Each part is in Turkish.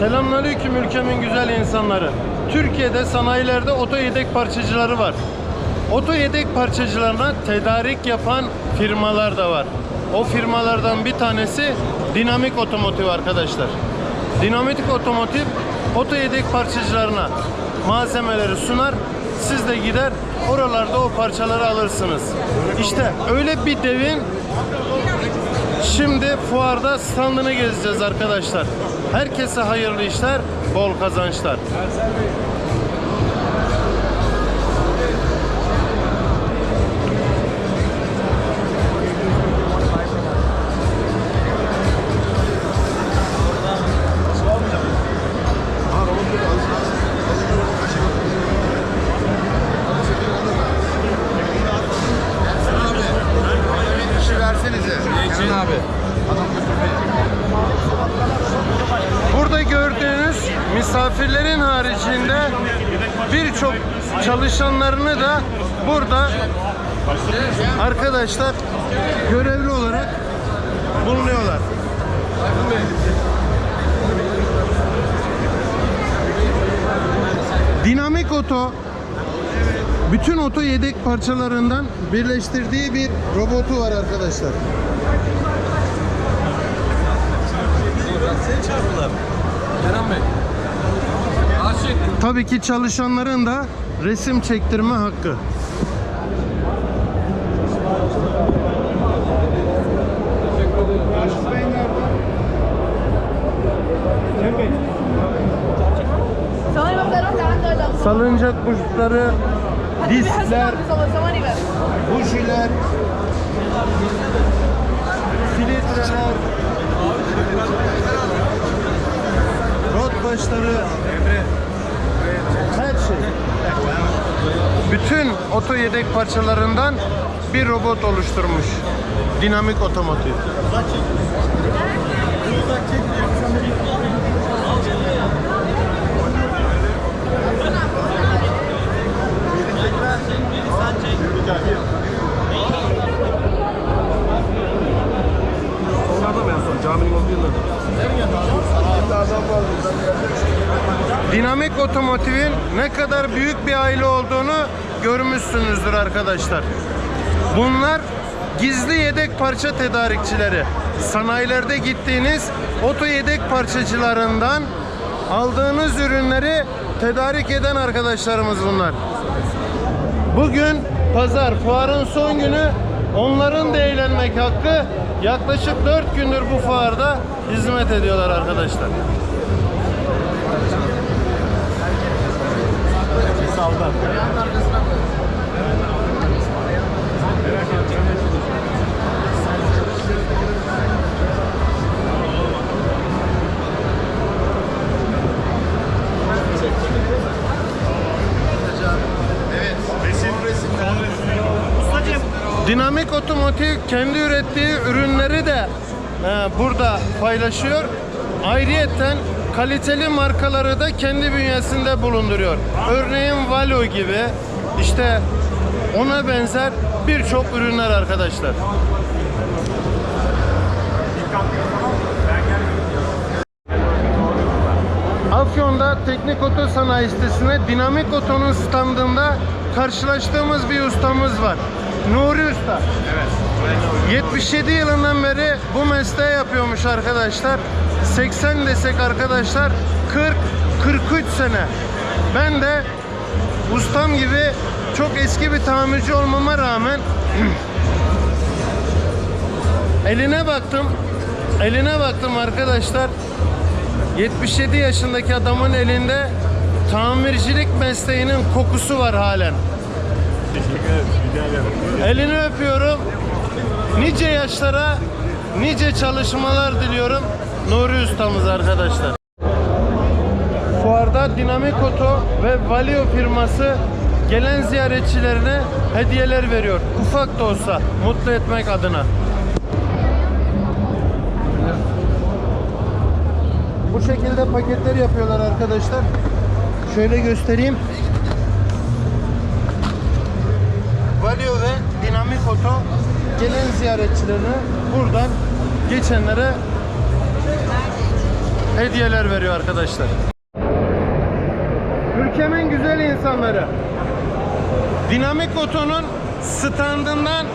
Selamünaleyküm ülkemin güzel insanları. Türkiye'de sanayilerde oto yedek parçacıları var. Oto yedek parçacılarına tedarik yapan firmalar da var. O firmalardan bir tanesi Dinamik Otomotiv arkadaşlar. Dinamik Otomotiv oto yedek parçacılarına malzemeleri sunar. Siz de gider oralarda o parçaları alırsınız. İşte öyle bir devin Şimdi fuarda standını gezeceğiz arkadaşlar. Herkese hayırlı işler, bol kazançlar. Burada gördüğünüz misafirlerin haricinde birçok çalışanlarını da burada arkadaşlar görevli olarak bulunuyorlar. Dinamik Oto bütün oto yedek parçalarından birleştirdiği bir robotu var arkadaşlar. Seni çarptılar. Kenan Bey. Aşık. Tabii ki çalışanların da resim çektirme hakkı. Salıncak kuşları, diskler, bujiler, Bütün oto yedek parçalarından bir robot oluşturmuş. Dinamik otomotiv. Dinamik Otomotiv'in ne kadar büyük bir aile olduğunu görmüşsünüzdür arkadaşlar. Bunlar gizli yedek parça tedarikçileri. Sanayilerde gittiğiniz oto yedek parçacılarından aldığınız ürünleri tedarik eden arkadaşlarımız bunlar. Bugün pazar fuarın son günü onların da eğlenmek hakkı yaklaşık 4 gündür bu fuarda hizmet ediyorlar arkadaşlar. Dinamik Otomotiv kendi ürettiği ürünleri de e, burada paylaşıyor. Ayrıyeten kaliteli markaları da kendi bünyesinde bulunduruyor. Örneğin Valo gibi işte ona benzer birçok ürünler arkadaşlar. Afyon'da Teknik Oto Sanayi sitesine Dinamik Oto'nun standında karşılaştığımız bir ustamız var. Nuri Usta. Evet. 77 yılından beri bu mesleği yapıyormuş arkadaşlar. 80 desek arkadaşlar 40 43 sene. Ben de ustam gibi çok eski bir tamirci olmama rağmen eline baktım. Eline baktım arkadaşlar. 77 yaşındaki adamın elinde tamircilik mesleğinin kokusu var halen. Elini öpüyorum. Nice yaşlara, nice çalışmalar diliyorum. Nuri ustamız arkadaşlar. Fuarda Dinamik Oto ve Valio firması gelen ziyaretçilerine hediyeler veriyor. Ufak da olsa mutlu etmek adına. Bu şekilde paketler yapıyorlar arkadaşlar. Şöyle göstereyim. Valio ve Dinamik Oto gelen ziyaretçilerine buradan geçenlere hediyeler veriyor arkadaşlar. Ülkemin güzel insanları. Dinamik Oto'nun standından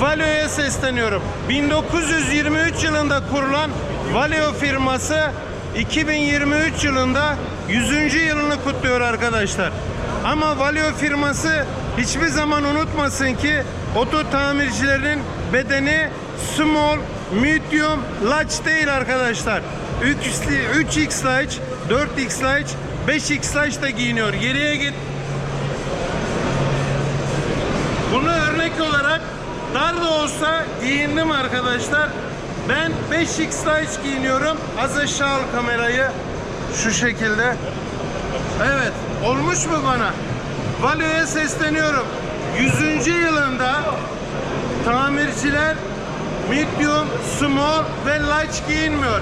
Valio'ya sesleniyorum. 1923 yılında kurulan Valio firması 2023 yılında 100. yılını kutluyor arkadaşlar. Ama Valio firması hiçbir zaman unutmasın ki oto tamircilerin bedeni small, medium, large değil arkadaşlar. 3x large, 4x large, 5x large da giyiniyor. Geriye git bunu örnek olarak dar da olsa giyindim arkadaşlar. Ben 5x large giyiniyorum. Az aşağı al kamerayı. Şu şekilde. Evet. Olmuş mu bana? Valio'ya sesleniyorum. 100. yılında tamirciler medium, small ve large giyinmiyor.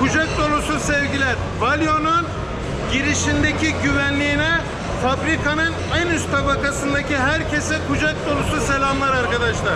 Kucak dolusu sevgiler. Valio'nun girişindeki güvenliğine fabrikanın en üst tabakasındaki herkese kucak dolusu selamlar arkadaşlar.